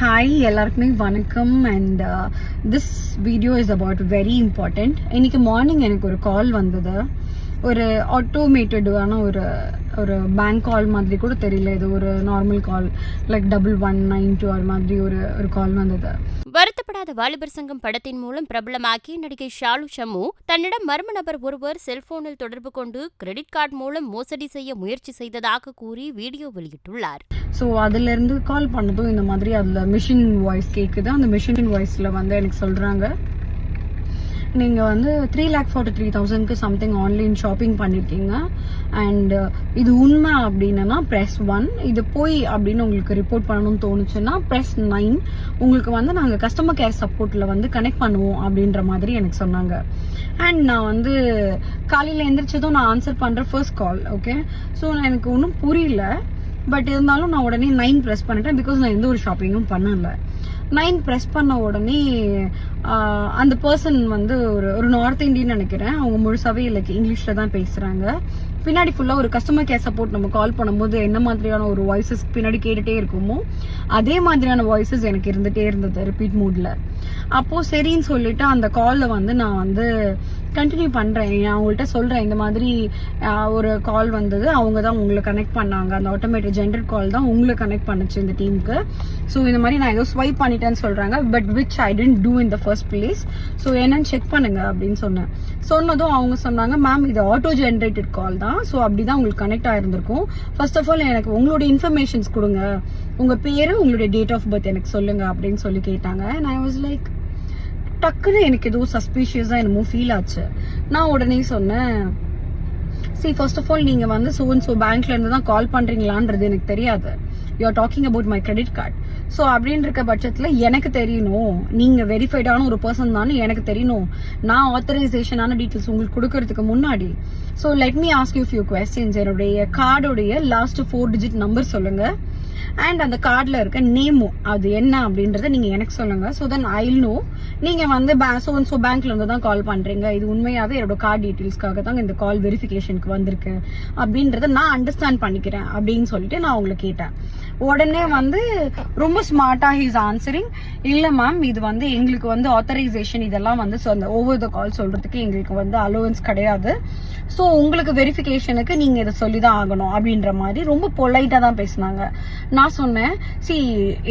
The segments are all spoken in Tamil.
ஹாய் எல்லாருக்குமே வணக்கம். And this video is about very important இன்னைக்கு மார்னிங் எனக்கு ஒரு கால் வந்தது. ஒரு ஆட்டோமேட்டடான ஒரு ஒரு பேங்க் கால் மாதிரி கூட தெரியல. இது ஒரு normal call like double one nine two அது மாதிரி ஒரு ஒரு கால் வந்தது. வருத்தப்படாத வாலிபர் சங்கம் படத்தின் மூலம் பிரபலமாக்கிய நடிகை ஷாலு ஷமு தன்னிடம் மர்ம நபர் ஒருவர் செல்போனில் தொடர்பு கொண்டு கிரெடிட் கார்டு மூலம் மோசடி செய்ய முயற்சி செய்ததாக கூறி வீடியோ வெளியிட்டுள்ளார். ஸோ அதுலேருந்து கால் பண்ணதும் இந்த மாதிரி அதில் மிஷின் வாய்ஸ் கேட்குது அந்த மிஷின் வாய்ஸில் வந்து எனக்கு சொல்கிறாங்க நீங்கள் வந்து த்ரீ லேக் ஃபார்ட்டி த்ரீ தௌசண்ட்க்கு சம்திங் ஆன்லைன் ஷாப்பிங் பண்ணியிருக்கீங்க அண்ட் இது உண்மை அப்படின்னா ப்ரெஸ் ஒன் இது போய் அப்படின்னு உங்களுக்கு ரிப்போர்ட் பண்ணணும்னு தோணுச்சுன்னா ப்ரெஸ் நைன் உங்களுக்கு வந்து நாங்கள் கஸ்டமர் கேர் சப்போர்ட்டில் வந்து கனெக்ட் பண்ணுவோம் அப்படின்ற மாதிரி எனக்கு சொன்னாங்க. அண்ட் நான் வந்து காலையில் எந்திரிச்சதும் நான் ஆன்சர் பண்ணுற ஃபர்ஸ்ட் கால் ஓகே ஸோ எனக்கு ஒன்றும் புரியல. பட் இருந்தாலும் நான் உடனே நைன் ப்ரெஸ் பண்ணிட்டேன் பிகாஸ் நான் எந்த ஒரு ஷாப்பிங்கும் பண்ணல. நைன் ப்ரெஸ் பண்ண உடனே அந்த பர்சன் வந்து ஒரு ஒரு நார்த் இந்தியன் நினைக்கிறேன். அவங்க முழுசாவே லைக் இங்கிலீஷில் தான் பேசுகிறாங்க பின்னாடி ஃபுல்லாக ஒரு கஸ்டமர் கேர் சப்போர்ட் நம்ம கால் பண்ணும்போது என்ன மாதிரியான ஒரு வாய்ஸஸ் பின்னாடி கேட்டுகிட்டே இருக்குமோ அதே மாதிரியான வாய்ஸஸ் எனக்கு இருந்துகிட்டே இருந்தது ரிப்பீட் மூடில் அப்போது சரின்னு சொல்லிட்டு அந்த காலில் வந்து நான் வந்து கண்டினியூ பண்ணுறேன் நான் அவங்கள்ட்ட சொல்கிறேன் இந்த மாதிரி ஒரு கால் வந்தது. அவங்க தான் உங்களை கனெக்ட் பண்ணாங்க. அந்த ஆட்டோமேட்டிக் ஜென்ரல் கால் தான் உங்களை கனெக்ட் பண்ணுச்சு இந்த டீமுக்கு ஸோ இந்த மாதிரி நான் ஏதோ ஸ்வைப் பண்ணிட்டேன்னு சொல்கிறாங்க but which I tend to in the first place so என்னன்னு செக் பண்ணுங்க அப்படின்னு சொன்னேன். சொன்னதும் அவங்க சொன்னாங்க மேம் இது ஆட்டோ ஜென்ரேட்டட் கால் தான். ஸோ அப்படி தான் உங்களுக்கு கனெக்ட் ஆயிருந்திருக்கும். ஃபர்ஸ்ட் ஆஃப் ஆல் எனக்கு உங்களோட இன்ஃபர்மேஷன்ஸ் கொடுங்க. உங்கள் பேர் உங்களுடைய டேட் ஆஃப் பர்த் எனக்கு சொல்லுங்க. அப்படின்னு சொல்லி கேட்டாங்க. நான் வாஸ் லைக் டக்குன்னு எனக்கு எதுவும் சஸ்பீஷியஸாக என்னமோ ஃபீல் ஆச்சு. நான் உடனே சொன்னேன் சி ஃபர்ஸ்ட் ஆஃப் ஆல் நீங்கள் வந்து ஸோ அண்ட் ஸோ பேங்க்லேருந்து தான் கால் பண்ணுறீங்களான்றது எனக்கு தெரியாது. You are talking about my credit card so அப்படின்னு இருக்க பட்சத்தில் எனக்கு தெரியணும். நீங்கள் வெரிஃபைடான ஒரு பர்சன் தானே எனக்கு தெரியணும். நான் ஆத்தரைசேஷனான டீட்டெயில்ஸ் உங்களுக்கு கொடுக்கறதுக்கு முன்னாடி. So let me ask you few questions என்னுடைய கார்டுடைய லாஸ்ட் ஃபோர் டிஜிட் நம்பர் சொல்லுங்கள் அண்ட் அந்த கார்டில் இருக்க நேமும் அது என்ன அப்படின்றத நீங்கள் எனக்கு சொல்லுங்கள் ஸோ தென் ஐ நோ நீங்கள் வந்து பே ஸோ ஸோ பேங்க்லேருந்து தான் கால் பண்ணுறீங்க இது உண்மையாகவே என்னோட கார்டு டீட்டெயில்ஸ்க்காக தான் இந்த கால் வெரிஃபிகேஷனுக்கு வந்திருக்கு. அப்படின்றத நான் அண்டர்ஸ்டாண்ட் பண்ணிக்கிறேன் அப்படின்னு சொல்லிட்டு நான் உங்களை கேட்டேன். உடனே வந்து ரொம்ப ஸ்மார்ட்டாக ஹீஸ் ஆன்சரிங் இல்லை மேம் இது வந்து எங்களுக்கு வந்து ஆத்தரைசேஷன் இதெல்லாம் வந்து ஸோ அந்த ஓவர் த கால் சொல்கிறதுக்கு எங்களுக்கு வந்து அலோவன்ஸ் கிடையாது. ஸோ உங்களுக்கு வெரிஃபிகேஷனுக்கு நீங்கள் இதை சொல்லி தான் ஆகணும் அப்படின்ற மாதிரி ரொம்ப பொலைட்டாக தான் பேசினாங்க. நான் சொன்னேன் சி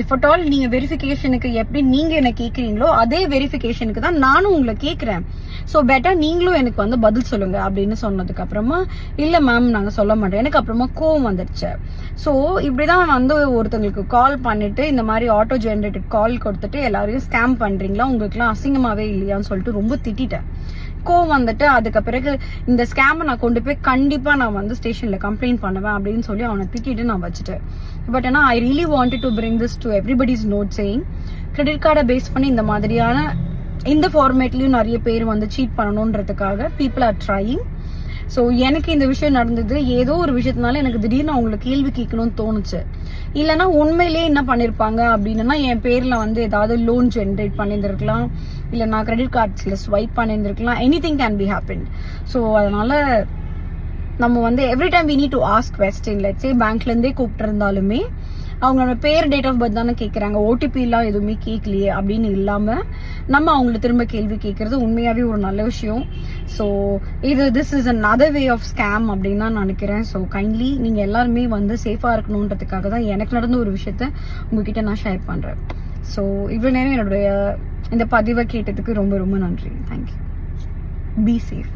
இஃப் அட் ஆல் நீங்கள் வெரிஃபிகேஷனுக்கு எப்படி நீங்கள் என்ன கேட்குறீங்களோ அதே வெரிஃபிகேஷனுக்கு தான் நானும் உங்களை கேட்குறேன் ஸோ பெட்டர் நீங்களும் எனக்கு வந்து பதில் சொல்லுங்க அப்படின்னு சொன்னதுக்கு அப்புறமா இல்லை மேம் நாங்கள் சொல்ல மாட்டோம். எனக்கு அப்புறமா கோவம் வந்துடுச்சு ஸோ இப்படிதான் வந்து ஒருத்தங்களுக்கு கால் பண்ணிட்டு இந்த மாதிரி ஆட்டோ ஜென்ரேட்டட் கால் கொடுத்துட்டு எல்லாரையும் ஸ்கேம் பண்றீங்களா உங்களுக்குலாம் அசிங்கமாவே இல்லையான்னு சொல்லிட்டு ரொம்ப திட்டிட்டேன். கோவம் வந்துட்டு அதுக்கு பிறகு இந்த ஸ்கேமை நான் கொண்டு போய் கண்டிப்பாக நான் வந்து ஸ்டேஷனில் கம்ப்ளைண்ட் பண்ணுவேன் அப்படின்னு சொல்லி அவனை திட்டிட்டு நான் வச்சுட்டேன். பட் ஆனால் I really wanted to bring this to everybody's note saying credit கார்டை பேஸ் பண்ணி இந்த மாதிரியான இந்த ஃபார்மேட்லேயும் நிறைய பேர் வந்து சீட் பண்ணணுன்றதுக்காக பீப்புள் ஆர் ட்ரையிங் ஸோ எனக்கு இந்த விஷயம் நடந்தது. ஏதோ ஒரு விஷயத்தினால எனக்கு திடீர்னு அவங்களை கேள்வி கேட்கணும்னு தோணுச்சு. இல்லைன்னா உண்மையிலேயே என்ன பண்ணியிருப்பாங்க அப்படின்னா என் பேரில் வந்து ஏதாவது லோன் ஜென்ரேட் பண்ணியிருந்திருக்கலாம். இல்லை நான் கிரெடிட் கார்ட்ஸில் swipe பண்ணியிருந்திருக்கலாம். Anything can be happen so அதனால நம்ம வந்து every time we need to ask question let's say பேங்க்லேருந்தே கூப்பிட்டு இருந்தாலுமே அவங்க நம்ம பேர் டேட் ஆஃப் பர்த் தானே கேட்குறாங்க ஓடிபிலாம் எதுவுமே கேட்கலையே அப்படின்னு இல்லாமல் நம்ம அவங்கள திரும்ப கேள்வி கேட்கறது உண்மையாகவே ஒரு நல்ல விஷயம். ஸோ இது this is another way of scam அப்படின்னு தான் நினைக்கிறேன். ஸோ கைண்ட்லி நீங்கள் எல்லாருமே வந்து சேஃபாக இருக்கணுன்றதுக்காக தான் எனக்கு நடந்த ஒரு விஷயத்த உங்ககிட்ட நான் ஷேர் பண்ணுறேன் ஸோ இவ்வளோ நேரம் என்னுடைய இந்த பதிவை கேட்டதுக்கு ரொம்ப ரொம்ப நன்றி. Thank you be safe